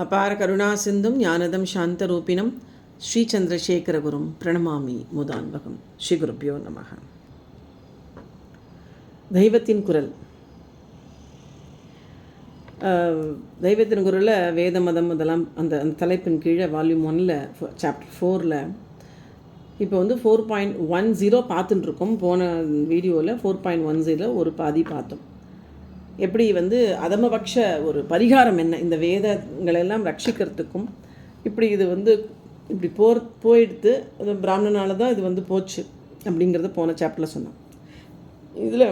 அபார கருணா சிந்தும் ஞானதம் சாந்தரூபினம் ஸ்ரீ சந்திரசேகரகுரும் பிரணமாமி முதான்பகம். ஸ்ரீ குருப்பியோ நமக. தெய்வத்தின் குரல். தெய்வத்தின் குரலில் வேத மதம் இதெல்லாம் அந்த அந்த தலைப்பின் கீழே வால்யூம் ஒனில் சாப்டர் ஃபோரில் இப்போ வந்து ஃபோர் பாயிண்ட் ஒன் ஜீரோ பார்த்துட்டுருக்கோம். போன வீடியோவில் ஃபோர் பாயிண்ட் ஒன் ஜீரோ ஒரு பாதி பார்த்தோம். எப்படி வந்து அதமபக்ஷ ஒரு பரிகாரம் என்ன? இந்த வேதங்களெல்லாம் ரட்சிக்கிறதுக்கும் இப்படி இது வந்து இப்படி போர் போயிடுத்து அது பிராமணனால தான் இது வந்து போச்சு அப்படிங்கிறத போன சாப்டரில் சொன்னான். இதில்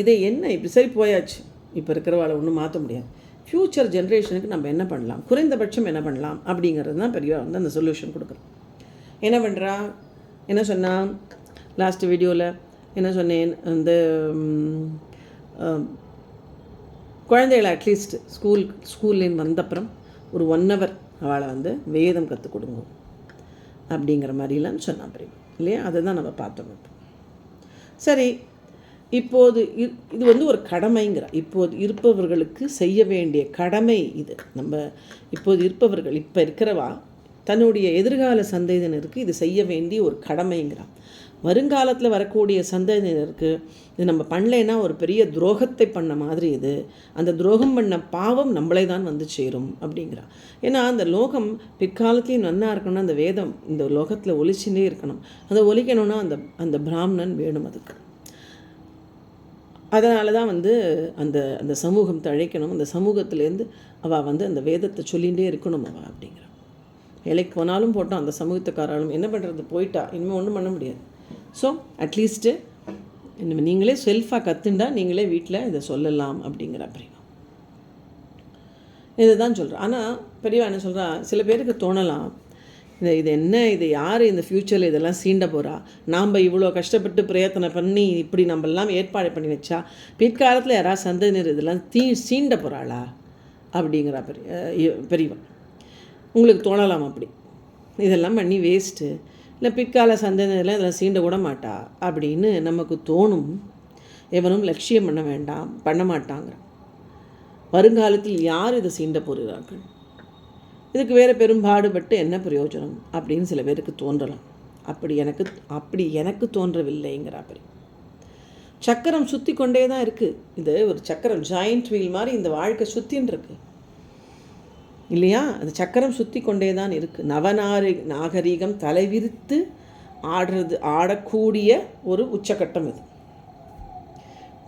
இதை என்ன இப்படி சரி போயாச்சு? இப்போ இருக்கிறவாளை ஒன்றும் மாற்ற முடியாது. ஃப்யூச்சர் ஜென்ரேஷனுக்கு நம்ம என்ன பண்ணலாம்? குறைந்தபட்சம் என்ன பண்ணலாம்? அப்படிங்கிறது தான் பெரிய வந்து அந்த சொல்யூஷன் கொடுக்குறோம் என்ன பண்ணுறா என்ன சொன்னால் லாஸ்ட் வீடியோவில் என்ன சொன்னேன்? அந்த குழந்தைகளை அட்லீஸ்ட் ஸ்கூல் ஸ்கூல்லேருந்து வந்தப்புறம் ஒரு ஒன் ஹவர் அவளை வந்து வேதம் கற்றுக் கொடுங்க அப்படிங்கிற மாதிரிலாம் சொன்னா பிரிவு. இல்லையா? அதை தான் நம்ம பார்த்தோம் இப்போ. சரி இப்போது இது வந்து ஒரு கடமைங்கிற இப்போது இருப்பவர்களுக்கு செய்ய வேண்டிய கடமை இது. நம்ம இப்போது இருப்பவர்கள் இப்போ இருக்கிறவா தன்னுடைய எதிர்கால சந்ததியினருக்கு இது செய்ய வேண்டிய ஒரு கடமைங்கிறான். வருங்காலத்தில் வரக்கூடிய சந்ததியினருக்கு இது நம்ம பண்ணலைன்னா ஒரு பெரிய துரோகத்தை பண்ண மாதிரி இது. அந்த துரோகம் பண்ண பாவம் நம்மளே தான் வந்து சேரும் அப்படிங்கிறா. ஏன்னா அந்த லோகம் பிற்காலத்தையும் நன்னா இருக்கணும்னா அந்த வேதம் இந்த லோகத்தில் ஒழிச்சுட்டே இருக்கணும். அதை ஒழிக்கணும்னா அந்த அந்த பிராமணன் வேணும் அதுக்கு. அதனால தான் வந்து அந்த அந்த சமூகம் தழைக்கணும். அந்த சமூகத்துலேருந்து அவள் வந்து அந்த வேதத்தை சொல்லிகிட்டே இருக்கணும் அவள் அப்படிங்கிறான் வேலைக்கு போனாலும் போட்டோம் அந்த சமூகத்துக்காராலும் என்ன பண்ணுறது போயிட்டா. இனிமேல் ஒன்றும் பண்ண முடியாது. ஸோ அட்லீஸ்ட்டு இனிமேல் நீங்களே செல்ஃபாக கற்றுண்டா நீங்களே வீட்டில் இதை சொல்லலாம் அப்படிங்கிற பெரியவா இதை தான் சொல்கிறேன் ஆனால் பெரியவா என்ன சொல்கிறா சில பேருக்கு தோணலாம். இந்த இது என்ன? இது யார் இந்த ஃப்யூச்சரில் இதெல்லாம் சீண்ட போகிறா நாம் இவ்வளோ கஷ்டப்பட்டு பிரயத்தனை பண்ணி இப்படி நம்மெல்லாம் ஏற்பாடு பண்ணி வச்சா பிற்காலத்தில் யாராவது சந்ததியினர் இதெல்லாம் தீ சீண்ட போகிறாளா அப்படிங்கிறா பெரிய பெரியவா. பெரியவன் உங்களுக்கு தோணலாம் அப்படி. இதெல்லாம் பண்ணி வேஸ்ட்டு இல்லை பிற்கால சந்ததியினர்லாம் இதில் சீண்ட கூட மாட்டா அப்படின்னு நமக்கு தோணும். எவனும் லட்சியம் பண்ண வேண்டாம் பண்ண மாட்டாங்கிறான். வருங்காலத்தில் யார் இதை சீண்ட போகிறார்கள்? இதுக்கு வேறு பெரும்பாடுபட்டு என்ன பிரயோஜனம் அப்படின்னு சில பேருக்கு தோன்றலாம். அப்படி எனக்கு அப்படி எனக்கு தோன்றவில்லைங்கிறா பெரிய சக்கரம் சுற்றி கொண்டே தான் இருக்குது இது ஒரு சக்கரம் ஜாயிண்ட் வீல் மாதிரி இந்த வாழ்க்கை சுற்றின்னு இருக்குது இல்லையா? அந்த சக்கரம் சுற்றி கொண்டே தான் இருக்குது நவநாரி நாகரீகம் தலைவிரித்து ஆடுறது ஆடக்கூடிய ஒரு உச்சக்கட்டம் இது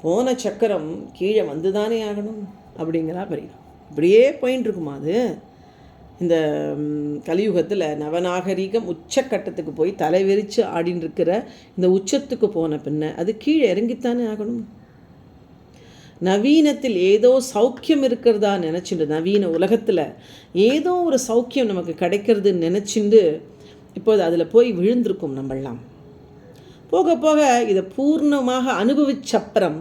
போன சக்கரம் கீழே வந்து தானே ஆகணும் அப்படிங்கிறா பெரிய இப்படியே போயின்னு இருக்குமா அது? இந்த கலியுகத்தில் நவநாகரீகம் உச்சக்கட்டத்துக்கு போய் தலைவிரித்து ஆடின்னு இருக்கிற இந்த உச்சத்துக்கு போன பின்ன அது கீழே இறங்கித்தானே ஆகணும். நவீனத்தில் ஏதோ சௌக்கியம் இருக்கிறதா நினச்சிண்டு நவீன உலகத்தில் ஏதோ ஒரு சௌக்கியம் நமக்கு கிடைக்கிறதுன்னு நினச்சிண்டு இப்போது அதில் போய் விழுந்திருக்கும் நம்மெல்லாம். போக போக இதை பூர்ணமாக அனுபவிச்சப்புறம்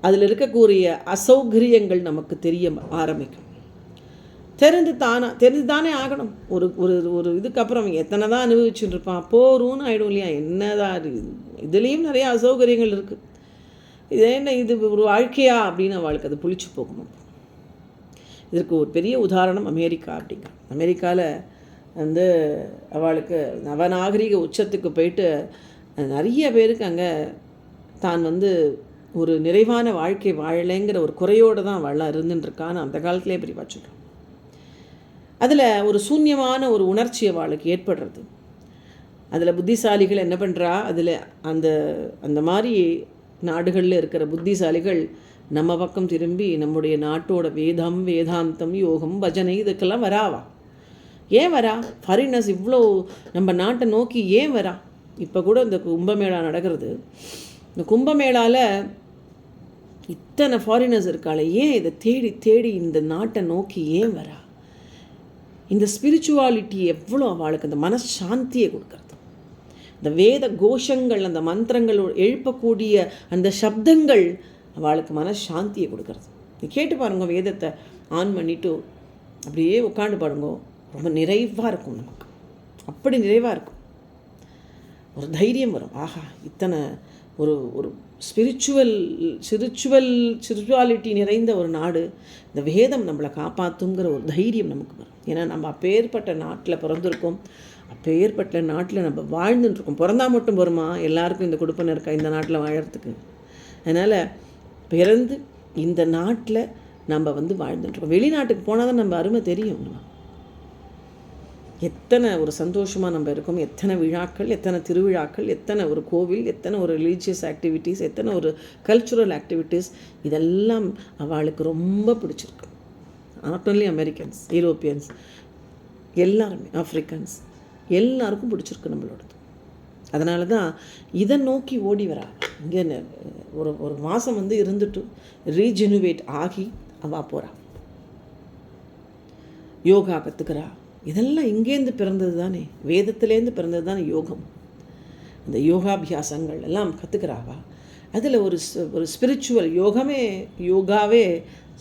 அதில் இருக்கக்கூடிய அசௌகரியங்கள் நமக்கு தெரிய ஆரம்பிக்கும். தெரிந்து தானா தெரிந்து தானே ஆகணும். ஒரு ஒரு ஒரு இதுக்கப்புறம் எத்தனை தான் அனுபவிச்சுட்டு இருப்பான் போரும்னு ஆகிடும் இல்லையா? என்னதான் இதுலேயும் நிறைய அசௌகரியங்கள் இருக்குது இது என்ன இது ஒரு வாழ்க்கையா அப்படின்னு அவளுக்கு அது புளிச்சு போகணும் இதற்கு ஒரு பெரிய உதாரணம் அமெரிக்கா அப்படிங்க. அமெரிக்காவில் வந்து அவளுக்கு நவநாகரிக உச்சத்துக்கு போயிட்டு நிறைய பேருக்கு அங்கே தான் வந்து ஒரு நிறைவான வாழ்க்கை வாழலைங்கிற ஒரு குறையோடு தான் அவள்லாம் இருந்துட்டுருக்கான்னு அந்த காலத்திலே பெரிய சொல்கிறோம் அதில் ஒரு சூன்யமான ஒரு உணர்ச்சி அவளுக்கு ஏற்படுறது. அதில் புத்திசாலிகள் என்ன பண்ணுறா அதில் அந்த அந்த மாதிரி நாடுகளில் இருக்கிற புத்திசாலிகள் நம்ம பக்கம் திரும்பி நம்முடைய நாட்டோட வேதம் வேதாந்தம் யோகம் பஜனை இதுக்கெல்லாம் வராவா ஏன் வரா? ஃபாரினர்ஸ் இவ்வளோ நம்ம நாட்டை நோக்கி ஏன் வரா? இப்போ கூட இந்த கும்பமேளா நடக்கிறது. இந்த கும்பமேளாவில் இத்தனை ஃபாரினர்ஸ் இருக்காளே ஏன் இதை தேடி தேடி இந்த நாட்டை நோக்கி ஏன் வரா? இந்த ஸ்பிரிச்சுவாலிட்டி எவ்வளோ அவளுக்கு அந்த மனசாந்தியை கொடுக்குறது? இந்த வேத கோஷங்கள் அந்த மந்திரங்கள் எழுப்பக்கூடிய அந்த சப்தங்கள் அவளுக்கு மனசாந்தியை கொடுக்கறது. நீ கேட்டு பாருங்க வேதத்தை ஆன் பண்ணிட்டு அப்படியே உட்காந்து பாருங்க. ரொம்ப நிறைவாக இருக்கும் நமக்கு. அப்படி நிறைவாக இருக்கும். ஒரு தைரியம் வரும். ஆஹா இத்தனை ஒரு ஒரு ஸ்பிரிச்சுவல் ஸ்பிரிச்சுவல் ஸ்பிரிச்சுவாலிட்டி நிறைந்த ஒரு நாடு இந்த வேதம் நம்மளை காப்பாற்றுங்கிற ஒரு தைரியம் நமக்கு வரும். ஏன்னா நம்ம அப்பேற்பட்ட நாட்டில் பிறந்திருக்கோம். அப்பேற்பட்ட நாட்டில் நம்ம வாழ்ந்துட்டுருக்கோம் பிறந்தா மட்டும் வருமா எல்லாருக்கும் இந்த கொடுப்பனை இருக்கா? இந்த நாட்டில் வாழறதுக்கு. அதனால் பிறந்து இந்த நாட்டில் நம்ம வந்து வாழ்ந்துட்டுருக்கோம் வெளிநாட்டுக்கு போனால் தான் நம்ம அருமை தெரியும். எத்தனை ஒரு சந்தோஷமாக நம்ம இருக்கோம். எத்தனை விழாக்கள் எத்தனை திருவிழாக்கள் எத்தனை ஒரு கோவில் எத்தனை ஒரு ரிலீஜியஸ் ஆக்டிவிட்டீஸ் எத்தனை ஒரு கல்ச்சுரல் ஆக்டிவிட்டீஸ் இதெல்லாம் அவளுக்கு ரொம்ப பிடிச்சிருக்கு. நாட் ஒன்லி அமெரிக்கன்ஸ் யூரோப்பியன்ஸ் எல்லாருமே ஆஃப்ரிக்கன்ஸ் எல்லாருக்கும் பிடிச்சிருக்கு நம்மளோடது. அதனால தான் இதை நோக்கி ஓடி வரா. இங்கே ஒரு ஒரு மாதம் வந்து இருந்துட்டு ரீஜெனுவேட் ஆகி அவள் போகிறா யோகா கற்றுக்கிறா இதெல்லாம் இங்கேருந்து பிறந்தது தானே வேதத்துலேருந்து பிறந்தது தானே யோகம். இந்த யோகாபியாசங்கள் எல்லாம் கற்றுக்கிறாவா அதில் ஒரு ஒரு ஸ்பிரிச்சுவல் யோகமே யோகாவே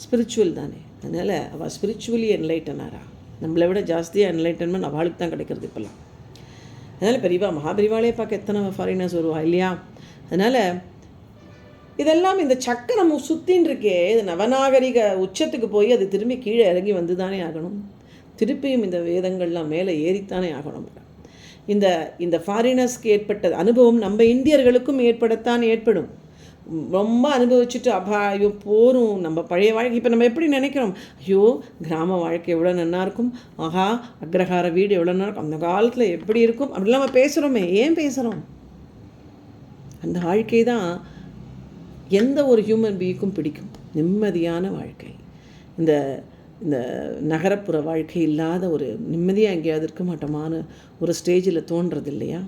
ஸ்பிரிச்சுவல் தானே. அதனால் அவள் ஸ்பிரிச்சுவலி என்லைட்டனாரா நம்மளை விட ஜாஸ்தியாக என்லைட்டன்மெண்ட் அவளுக்கு தான் கிடைக்கிறது இப்போல்லாம். அதனால் பெரியவா மகாபெரிவாளே பார்க்க எத்தனை ஃபாரினர்ஸ் வருவா இல்லையா? அதனால் இதெல்லாம் இந்த சக்கரம் சுற்றின்னு இருக்கே இது நவநாகரிக உச்சத்துக்கு போய் அது திரும்பி கீழே இறங்கி வந்து தானே ஆகணும். திருப்பியும் இந்த வேதங்கள்லாம் மேலே ஏறித்தானே ஆகணும். இந்த இந்த ஃபாரினர்ஸ்க்கு ஏற்பட்ட அனுபவம் நம்ம இந்தியர்களுக்கும் ஏற்படத்தான் ஏற்படும். ரொம்ப அனுபவிச்சுட்டு அப்பா ஐயோ போரும் நம்ம பழைய வாழ்க்கை. இப்போ நம்ம எப்படி நினைக்கிறோம்? ஐயோ கிராம வாழ்க்கை எவ்வளோ நல்லா இருக்கும். ஆஹா அக்ரஹார வீடு எவ்வளோ நல்லா இருக்கும். அந்த காலத்தில் எப்படி இருக்கும்? அப்படிலாம் நம்ம பேசுகிறோமே ஏன் பேசுகிறோம் அந்த வாழ்க்கை தான் எந்த ஒரு ஹியூமன் பீயிங்க்கும் பிடிக்கும். நிம்மதியான வாழ்க்கை. இந்த இந்த நகரப்புற வாழ்க்கை இல்லாத ஒரு நிம்மதியாக எங்கேயாவது இருக்க மாட்டோமான ஒரு ஸ்டேஜில் தோன்றது இல்லையா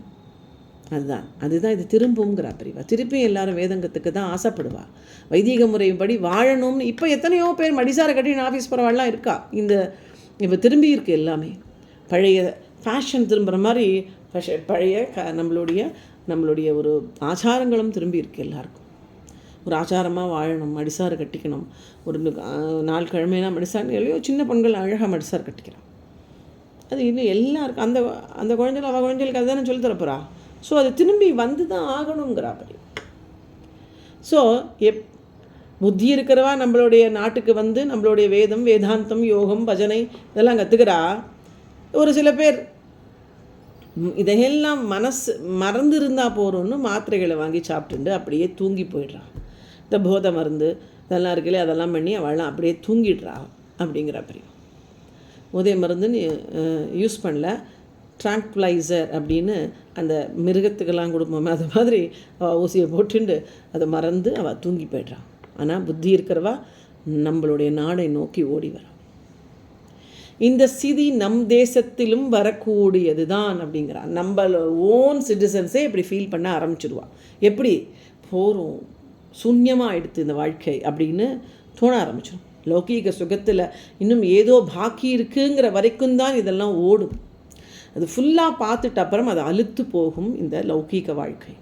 அதுதான். அதுதான் இது திரும்புங்கிற பிரிவா. திருப்பியும் எல்லாரும் வேதங்கத்துக்கு தான் ஆசைப்படுவா. வைதிக முறைப்படி வாழணும்னு இப்போ எத்தனையோ பேர் மடிசார கட்டின ஆஃபீஸ் போகிறவாள்லாம் இருக்கா? இந்த இப்போ திரும்பி இருக்கு எல்லாமே. பழைய ஃபேஷன் திரும்புகிற மாதிரி பழைய க நம்மளுடைய நம்மளுடைய ஒரு ஆச்சாரங்களும் திரும்பி இருக்கு எல்லாருக்கும். ஒரு ஆச்சாரமாக வாழணும் மடிசாறு கட்டிக்கணும். ஒரு நாலு கிழமைனா மடிசார் இல்லையோ சின்ன பெண்கள் அழகாக மடிசார் கட்டிக்கிறான். அது இன்னும் எல்லாருக்கும் அந்த அந்த குழந்தைகள் அவள் குழந்தைகளுக்கு அதுதானே சொல்லி தரப்போறா ஸோ அது திரும்பி வந்து தான் ஆகணுங்கிறாப்படி. ஸோ எப் புத்தி இருக்கிறவா நம்மளுடைய நாட்டுக்கு வந்து நம்மளுடைய வேதம் வேதாந்தம் யோகம் பஜனை இதெல்லாம் கற்றுக்கிறா ஒரு சில பேர் இதையெல்லாம் மனசு மறந்து இருந்தால் போகிறோன்னு மாத்திரைகளை வாங்கி சாப்பிட்டுண்டு அப்படியே தூங்கி போயிடுறான் இந்த போதை மருந்து இதெல்லாம் இருக்குல்ல அதெல்லாம் பண்ணி அவள்லாம் அப்படியே தூங்கிடுறா அப்படிங்கிற அப்படி போதை மருந்துன்னு யூஸ் பண்ணல. ட்ராங்க்ளைசர் அப்படின்னு அந்த மிருகத்துக்கெல்லாம் கொடுப்போமே அது மாதிரி அவள் ஊசியை போட்டுண்டு அதை மறந்து அவள் தூங்கி போய்ட்றான் ஆனால் புத்தி இருக்கிறவா நம்மளுடைய நாடை நோக்கி ஓடி வரான் இந்த சிதி நம் தேசத்திலும் வரக்கூடியது தான் அப்படிங்கிறான் நம்மளோட ஓன் சிட்டிசன்ஸே இப்படி ஃபீல் பண்ண ஆரம்பிச்சிடுவான் எப்படி? போகிறோம் சூன்யமாக எடுத்து இந்த வாழ்க்கை அப்படின்னு தோண ஆரம்பிச்சிடும் லௌகீக சுகத்தில் இன்னும் ஏதோ பாக்கி இருக்குங்கிற வரைக்கும் தான் இதெல்லாம் ஓடும். அது ஃபுல்லாக பார்த்துட்டு அப்புறம் அது அழுத்து போகும் இந்த லௌகீக வாழ்க்கை.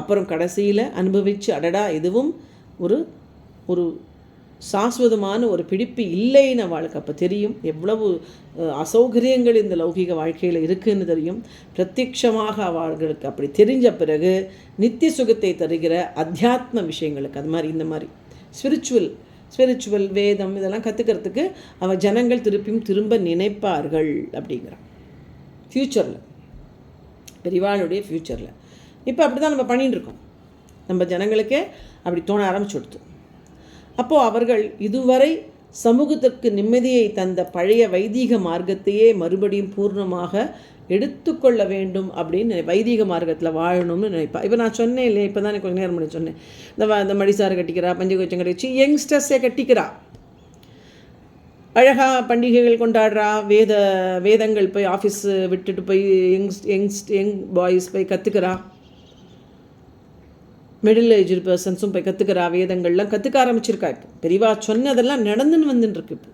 அப்புறம் கடைசியில் அனுபவித்து அடடா இதுவும் ஒரு ஒரு சாஸ்வதமான ஒரு பிடிப்பு இல்லைன்னு வாழ்க்கை அப்போ தெரியும். எவ்வளவு அசௌகரியங்கள் இந்த லௌகிக வாழ்க்கையில் இருக்குதுன்னு தெரியும். பிரத்யட்சமாக அவர்களுக்கு அப்படி தெரிஞ்ச பிறகு நித்திய சுகத்தை தருகிற அத்தியாத்ம விஷயங்களுக்கு அது மாதிரி இந்த மாதிரி. ஸ்பிரிச்சுவல் ஸ்பிரிச்சுவல் வேதம் இதெல்லாம் கற்றுக்கிறதுக்கு அவள் ஜனங்கள் திருப்பியும் திரும்ப நினைப்பார்கள் அப்படிங்கிறான். ஃப்யூச்சரில் பெரிவாளுடைய ஃப்யூச்சரில் இப்போ அப்படி தான் நம்ம பண்ணிகிட்டு இருக்கோம் நம்ம ஜனங்களுக்கே அப்படி தோண ஆரம்பிச்சு கொடுத்து அப்போது அவர்கள் இதுவரை சமூகத்திற்கு நிம்மதியை தந்த பழைய வைதீக மார்க்கத்தையே மறுபடியும் பூர்ணமாக எடுத்துக்கொள்ள வேண்டும் அப்படின்னு வைதீக மார்க்கத்தில் வாழணும்னு நினைப்பா. இப்போ நான் சொன்னேன் இல்லையா? இப்போ தான் கொஞ்சம் நேரம் பண்ணி சொன்னேன். இந்த இந்த மடிசாறு கட்டிக்கிறா பஞ்சகோச்சம் கட்டிச்சு யங்ஸ்டர்ஸே கட்டிக்கிறா. அழகாக பண்டிகைகள் கொண்டாடுறா வேத வேதங்கள் போய் ஆஃபீஸ் விட்டுட்டு போய் யங்ஸ் யங்ஸ் யங் பாய்ஸ் போய் கற்றுக்கிறா மிடில் ஏஜ் பர்சன்ஸும் போய் கற்றுக்கிறா வேதங்கள்லாம் கற்றுக்க ஆரம்பிச்சிருக்கா. இப்போ பெரியவா சொன்னதெல்லாம் நடந்துன்னு வந்துட்டுருக்கு இப்போ.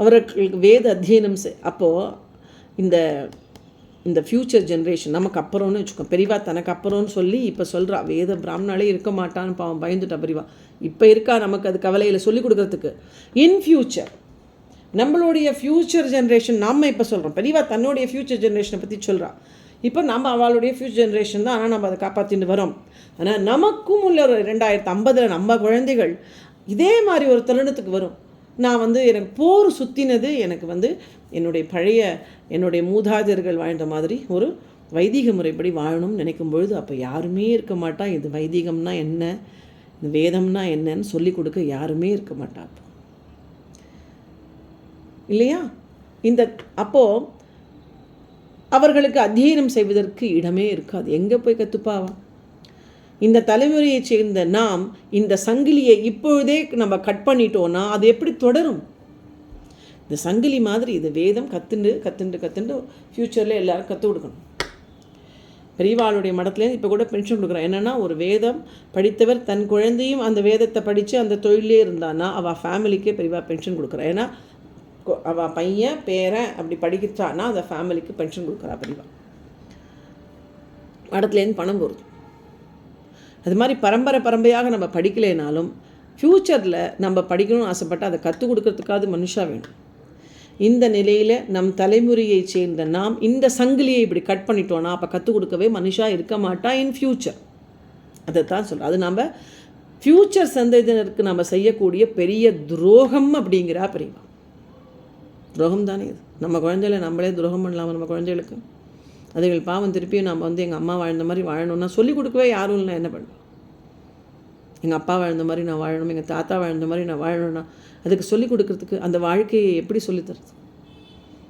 அவர்களுக்கு வேத அத்தியனம் அப்போது இந்த இந்த ஃப்யூச்சர் ஜென்ரேஷன் நமக்கு அப்புறம்னு வச்சுக்கோ பெரியவா தனக்கு அப்புறம்னு சொல்லி இப்போ சொல்கிறா வேத பிராமணாலே இருக்க மாட்டான்னு பாவம் பயந்துட்டா பெரியவா இப்போ இருக்கா நமக்கு அது கவலையில் சொல்லி கொடுக்குறதுக்கு. இன் ஃப்யூச்சர் நம்மளுடைய ஃப்யூச்சர் ஜென்ரேஷன் நாம் இப்போ சொல்கிறோம் பெரியவா தன்னுடைய ஃப்யூச்சர் ஜென்ரேஷனை பற்றி சொல்கிறா இப்போ நம்ம அவளுடைய ஃப்யூச்சர் ஜென்ரேஷன் தான் ஆனால் நம்ம அதை காப்பாற்றிட்டு வரோம். ஆனால் நமக்கும் உள்ள ஒரு ரெண்டாயிரத்து ஐம்பதில் நம்ம குழந்தைகள் இதே மாதிரி ஒரு தருணத்துக்கு வரும். நான் வந்து எனக்கு போர் சுற்றினது எனக்கு வந்து என்னுடைய பழைய என்னுடைய மூதாதையர்கள் வாழ்ந்த மாதிரி ஒரு வைதீக முறைப்படி வாழணும்னு நினைக்கும் பொழுது அப்போ யாருமே இருக்க மாட்டா. இது வைதிகம்னா என்ன? இந்த வேதம்னா என்னன்னு சொல்லி கொடுக்க யாருமே இருக்க மாட்டா அப்போ. இல்லையா? இந்த அப்போது அவர்களுக்கு அத்தியனம் செய்வதற்கு இடமே இருக்காது. எங்கே போய் கற்றுப்பாவா இந்த தலைமுறையைச் சேர்ந்த நாம் இந்த சங்கிலியை இப்பொழுதே நம்ம கட் பண்ணிட்டோன்னா அது எப்படி தொடரும்? இந்த சங்கிலி மாதிரி இது வேதம் கத்துண்டு கத்துண்டு கத்துண்டு ஃப்யூச்சரில் எல்லாரும் கற்றுக் கொடுக்கணும். பெரியவாளுடைய மடத்துலேருந்து இப்போ கூட பென்ஷன் கொடுக்குறோம் என்னென்னா ஒரு வேதம் படித்தவர் தன் குழந்தையும் அந்த வேதத்தை படித்து அந்த தொழிலே இருந்தான்னா அவள் ஃபேமிலிக்கே பெரியவா பென்ஷன் கொடுக்குறா. ஏன்னா அவள் பையன் பேரன் அப்படி படிக்கிறான்னா அந்த ஃபேமிலிக்கு பென்ஷன் கொடுக்குறா பெரியவா மடத்துலேருந்து பணம் போகிறது அது மாதிரி பரம்பரை பரம்பரையாக நம்ம படிக்கலைனாலும் ஃப்யூச்சரில் நம்ம படிக்கணும்னு ஆசைப்பட்டு அதை கற்றுக் கொடுக்கறதுக்காவது மனுஷா வேணும். இந்த நிலையில் நம் தலைமுறையைச் சேர்ந்த நாம் இந்த சங்கிலியை இப்படி கட் பண்ணிட்டோன்னா அப்போ கற்றுக் கொடுக்கவே மனுஷா இருக்க மாட்டா இன் ஃப்யூச்சர் அதை தான் சொல்கிறோம் அது நம்ம ஃப்யூச்சர் சந்ததியினருக்கு நம்ம செய்யக்கூடிய பெரிய துரோகம் அப்படிங்கிறா பெரியவா துரோகம் தானே இது. நம்ம குழந்தைகளை நம்மளே துரோகம் பண்ணலாமா நம்ம குழந்தைகளுக்கு? அதுகள் பாவம் திருப்பியும் நம்ம வந்து எங்கள் அம்மா வாழ்ந்த மாதிரி வாழணும்னா சொல்லிக் கொடுக்கவே யாரும் இல்லை என்ன பண்ணுவேன் எங்கள் அப்பா வாழ்ந்த மாதிரி நான் வாழணும் எங்கள் தாத்தா வாழ்ந்த மாதிரி நான் வாழணும்னா அதுக்கு சொல்லிக் கொடுக்கறதுக்கு அந்த வாழ்க்கையை எப்படி சொல்லித்தரது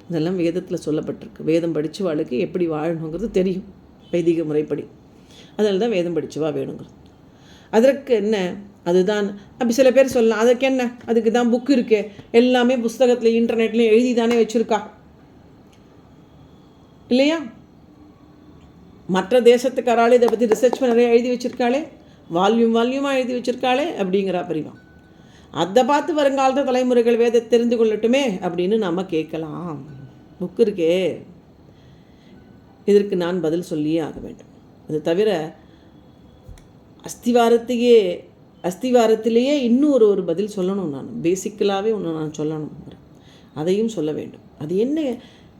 இதெல்லாம் வேதத்தில் சொல்லப்பட்டிருக்கு. வேதம் படித்து வாழ்க்கை எப்படி வாழணுங்கிறது தெரியும். வைதிக முறைப்படி. அதனால தான் வேதம் படிச்சுவா வேணுங்கிறது. அதற்கு என்ன? அதுதான். அப்படி சில பேர் சொல்லலாம் அதுக்கு என்ன? அதுக்கு தான் புக் இருக்கே. எல்லாமே புஸ்தகத்தில் இன்டர்நெட்லேயும் எழுதி தானே வச்சுருக்கா? இல்லையா? மற்ற தேசத்துக்காராலே இதை பற்றி ரிசர்ச் பண்ண நிறைய எழுதி வச்சிருக்காளே. வால்யூம் வால்யூமாக எழுதி வச்சிருக்காளே அப்படிங்கிறா பெரியவா அதை பார்த்து வருங்காலத்து தலைமுறைகள் வேத தெரிந்து கொள்ளட்டுமே அப்படின்னு நம்ம கேட்கலாம். புக்கு இருக்கே. இதற்கு நான் பதில் சொல்லியே ஆக வேண்டும். அது தவிர அஸ்திவாரத்தையே அஸ்திவாரத்திலேயே இன்னும் ஒரு ஒரு பதில் சொல்லணும் நான். பேசிக்கலாகவே ஒன்று நான் சொல்லணும். அதையும் சொல்ல வேண்டும். அது என்ன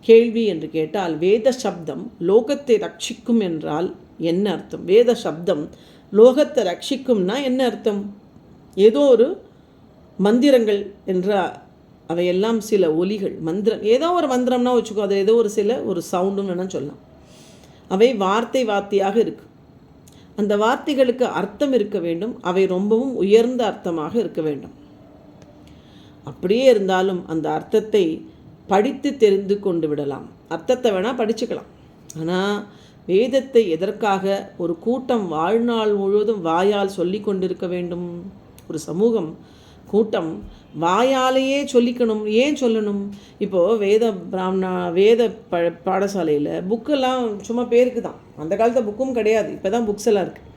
கேள்வி என்று கேட்டால் வேத சப்தம் லோகத்தை ரட்சிக்கும் என்றால் என்ன அர்த்தம்? வேத சப்தம் லோகத்தை ரட்சிக்கும்னா என்ன அர்த்தம்? ஏதோ ஒரு மந்திரங்கள் என்ற அவையெல்லாம் சில ஒலிகள் மந்திரம் ஏதோ ஒரு மந்திரம்னா வச்சுக்கோ அது ஏதோ ஒரு சில ஒரு சவுண்டுன்னு வேணால் சொல்லலாம். அவை வார்த்தை வார்த்தையாக இருக்கு. அந்த வார்த்தைகளுக்கு அர்த்தம் இருக்க வேண்டும். அவை ரொம்பவும் உயர்ந்த அர்த்தமாக இருக்க வேண்டும். அப்படியே இருந்தாலும் அந்த அர்த்தத்தை படித்து தெரிந்து கொண்டு விடலாம். அர்த்தத்தை வேணால் படிச்சுக்கலாம். ஆனால் வேதத்தை எதற்காக ஒரு கூட்டம் வாழ்நாள் முழுவதும் வாயால் சொல்லி கொண்டிருக்க வேண்டும்? ஒரு சமூகம் கூட்டம் வாயாலேயே சொல்லிக்கணும். ஏன் சொல்லணும்? இப்போது வேத பிராமணா வேத ப பாடசாலையில் புக்கெல்லாம் சும்மா பேருக்கு தான். அந்த காலத்தில் புக்கும் கிடையாது. இப்போ தான் புக்ஸ் எல்லாம் இருக்குது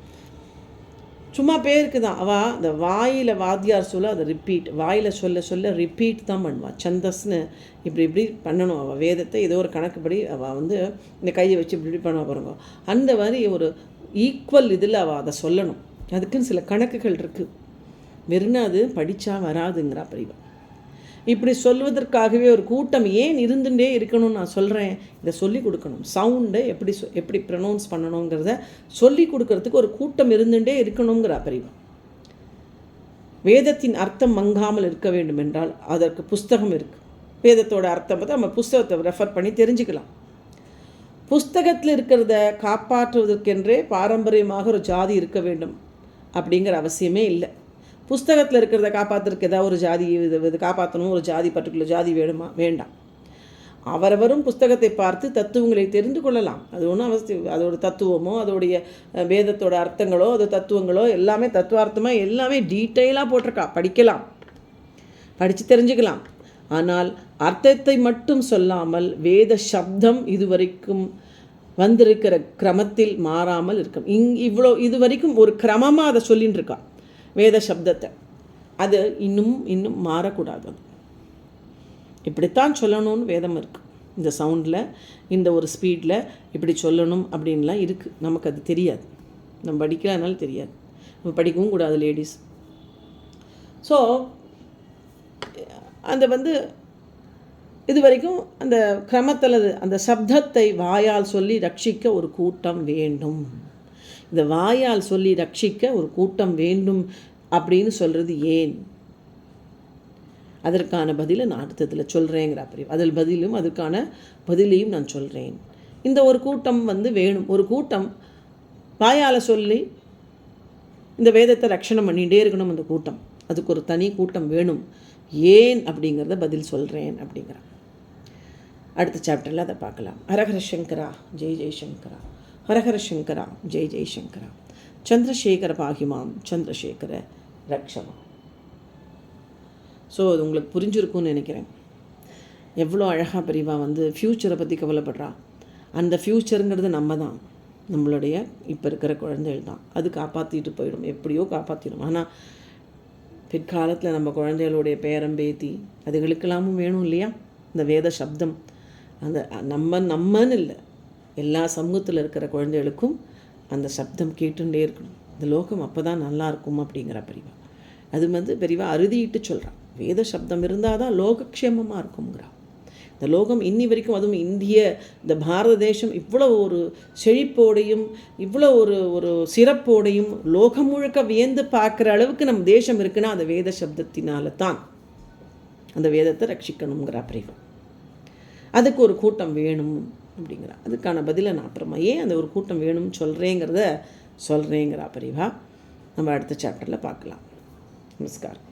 சும்மா பேருக்கு தான். அவள் அந்த வாயில் வாத்தியார் சொல்ல அதை ரிப்பீட் வாயில் சொல்ல சொல்ல ரிப்பீட் தான் பண்ணுவாள் சந்தஸ்னு இப்படி இப்படி பண்ணணும். அவள் வேதத்தை ஏதோ ஒரு கணக்குப்படி அவள் வந்து இந்த கையை வச்சு இப்படி இப்படி பண்ண பாருங்க. அந்த மாதிரி ஒரு ஈக்குவல் இதில் அவள் அதை சொல்லணும். அதுக்குன்னு சில கணக்குகள் இருக்குது வெறும் அது படித்தா வராதுங்கிறா பிரிவா. இப்படி சொல்வதற்காகவே ஒரு கூட்டம் ஏன் இருந்துட்டே இருக்கணும்னு நான் சொல்கிறேன் இதை சொல்லி கொடுக்கணும். சவுண்டை எப்படி சொ- எப்படி ப்ரொனவுன்ஸ் பண்ணணுங்கிறத சொல்லி கொடுக்கறதுக்கு ஒரு கூட்டம் இருந்துட்டே இருக்கணுங்கிற பிரிவா வேதத்தின் அர்த்தம் மங்காமல் இருக்க வேண்டும் என்றால் அதற்கு புஸ்தகம் இருக்குது வேதத்தோட அர்த்தம் பார்த்து நம்ம புஸ்தகத்தை ரெஃபர் பண்ணி தெரிஞ்சுக்கலாம். புஸ்தகத்தில் இருக்கிறத காப்பாற்றுவதற்கென்றே பாரம்பரியமாக ஒரு ஜாதி இருக்க வேண்டும் அப்படிங்கிற அவசியமே இல்லை. புஸ்தகத்தில் இருக்கிறத காப்பாற்றுறதுக்கு ஏதாவது ஒரு ஜாதி இது இது காப்பாற்றணும் ஒரு ஜாதி பர்டிகுலர் ஜாதி வேணுமா? வேண்டாம். அவரவரும் புஸ்தகத்தை பார்த்து தத்துவங்களை தெரிந்து கொள்ளலாம். அது ஒன்றும் அவசியம் அதோட தத்துவமோ அதோடைய வேதத்தோட அர்த்தங்களோ அது தத்துவங்களோ எல்லாமே தத்துவார்த்தமாக எல்லாமே டீட்டெயிலாக போட்டிருக்கா. படிக்கலாம். படித்து தெரிஞ்சுக்கலாம். ஆனால் அர்த்தத்தை மட்டும் சொல்லாமல் வேத சப்தம் இதுவரைக்கும் வந்திருக்கிற கிரமத்தில் மாறாமல் இருக்கும். இங் இவ்வளோ இது வரைக்கும் ஒரு கிரமமாக அதை சொல்லின்னு இருக்கா. வேத சப்தத்தை. அது இன்னும் இன்னும் மாறக்கூடாது அது. இப்படித்தான் சொல்லணும்னு வேதம் இருக்குது இந்த சவுண்டில் இந்த ஒரு ஸ்பீடில் இப்படி சொல்லணும் அப்படின்லாம் இருக்குது நமக்கு அது தெரியாது. நம்ம படிக்கலனால தெரியாது. நம்ம படிக்கவும் கூடாது லேடிஸ் ஸோ அந்த வந்து இது வரைக்கும் அந்த கிரமத்தில் அந்த சப்தத்தை வாயால் சொல்லி ரட்சிக்க ஒரு கூட்டம் வேண்டும். இந்த வாயால் சொல்லி ரட்சிக்க ஒரு கூட்டம் வேண்டும் அப்படின்னு சொல்கிறது ஏன்? அதற்கான பதிலை நான் அடுத்ததில் சொல்கிறேங்கிற அப்படி. அதில் பதிலும் அதற்கான பதிலையும் நான் சொல்கிறேன் இந்த ஒரு கூட்டம் வந்து வேணும். ஒரு கூட்டம் வாயால் சொல்லி இந்த வேதத்தை ரட்சணம் பண்ணிகிட்டே இருக்கணும் அந்த கூட்டம். அதுக்கு ஒரு தனி கூட்டம் வேணும். ஏன் அப்படிங்கிறத பதில் சொல்கிறேன் அப்படிங்கிறான். அடுத்த சாப்டரில் அதை பார்க்கலாம். ஹரஹர சங்கரா ஜெய் ஜெய்சங்கரா ஹரஹர சங்கரா ஜெய் ஜெய்சங்கரா சந்திரசேகர பாகிமாம் சந்திரசேகர ரக்ஷமா. ஸோ அது உங்களுக்கு புரிஞ்சிருக்கும்னு நினைக்கிறேன். எவ்வளோ அழகாக பெரியவா வந்து ஃப்யூச்சரை பற்றி கவலைப்படுறா. அந்த ஃப்யூச்சருங்கிறது நம்ம தான் நம்மளுடைய இப்போ இருக்கிற குழந்தைகள் தான். அது காப்பாற்றிட்டு போயிடும். எப்படியோ காப்பாற்றிடும் ஆனால் பிற்காலத்தில் நம்ம குழந்தைகளுடைய பேரம்பேத்தி அதுகளுக்கெல்லாமும் வேணும் இல்லையா? இந்த வேத சப்தம். அந்த நம்ம நம்மன்னு இல்லை. எல்லா சமூகத்தில் இருக்கிற குழந்தைகளுக்கும் அந்த சப்தம் கேட்டுட்டே இருக்கணும். இந்த லோகம் அப்போ தான் நல்லாயிருக்கும் அப்படிங்கிற பெரியவா அது வந்து பெரியவா அறுதிட்டு சொல்கிறான் வேத சப்தம் இருந்தால் தான் லோகக்ஷேமமாக இருக்குங்கிறா இந்த லோகம் இன்னி வரைக்கும் அதுவும் இந்திய இந்த பாரத தேசம் இவ்வளோ ஒரு செழிப்போடையும் இவ்வளோ ஒரு ஒரு சிறப்போடையும் லோகம் முழுக்க வியந்து பார்க்குற அளவுக்கு நம்ம தேசம் இருக்குன்னா அந்த வேத சப்தத்தினால தான் அந்த வேதத்தை ரட்சிக்கணுங்கிறா பிரிவு. அதுக்கு ஒரு கூட்டம் வேணும். அப்படிங்கிறா அதுக்கான பதிலை நான் அப்புறமா ஏன் அந்த ஒரு கூட்டம் வேணும்னு சொல்கிறேங்கிறத சொல்கிறேங்கிறா பரிவா. நம்ம அடுத்த சாப்டரில் பார்க்கலாம். நமஸ்காரம்.